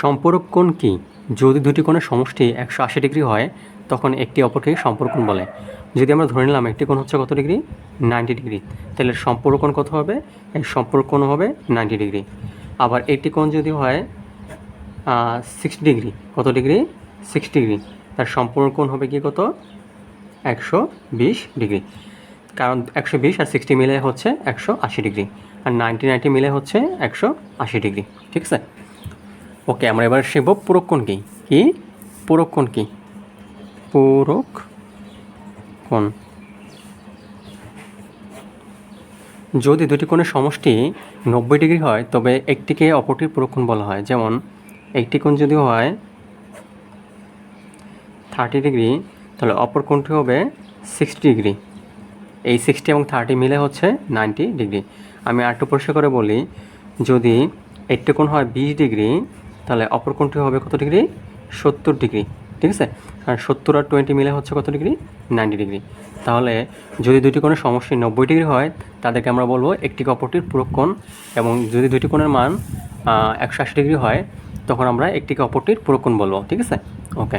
সম্পূরক কোণ কি? যদি দুটি কোণের সমষ্টি একশো আশি ডিগ্রি হয়, তখন একটি অপরকে সম্পর্ক কোণ বলে। যদি আমরা ধরে নিলাম একটি কোণ হচ্ছে কত ডিগ্রি? Ninety degree. তাহলে সম্পর্ক কোণ কত হবে? এই সম্পর্ক কোণ হবে নাইনটি ডিগ্রি। আবার একটি কোণ যদি হয় সিক্সটি ডিগ্রি। কত ডিগ্রি? Sixty degree. তার সম্পূর্ণ কোণ হবে কি কত? একশো বিশ ডিগ্রি। কারণ একশো বিশ আর সিক্সটি মিলে হচ্ছে একশো আশি ডিগ্রি। আর নাইনটি নাইনটি মিলে হচ্ছে একশো আশি ডিগ্রি। ঠিক আছে? ওকে আমরা এবার শিখব পূরক কোণ কি? কি? পূরক কোণ কি? পূরক কোণ যদি দুটি কোণের সমষ্টি নব্বই ডিগ্রি হয়, তবে একটিকে অপরটির পূরক কোণ বলা হয়। যেমন, একটি কোণ যদি হয় থার্টি ডিগ্রি, তাহলে অপর কোণটি হবে সিক্সটি ডিগ্রি। এই সিক্সটি এবং থার্টি মিলে হচ্ছে নাইনটি ডিগ্রি। আমি আরেকটু পরিষ্কার করে বলি, যদি একটি কোণ হয় বিশ ডিগ্রি তাহলে অপর কোণটি হবে কত ডিগ্রি? সত্তর ডিগ্রি, ঠিক আছে? আর সত্তর আর টোয়েন্টি মিলে হচ্ছে কত ডিগ্রি? Ninety degree. তাহলে যদি দুটি কোণের সমষ্টি নব্বই ডিগ্রি হয়, তাদেরকে আমরা বলব একটি অপরটির পূরক কোণ এবং যদি দুটি কোণের মান একশো আশি ডিগ্রি হয়, তখন আমরা একটিকে অপরটির পূরক কোণ বলব, ঠিক আছে? ওকে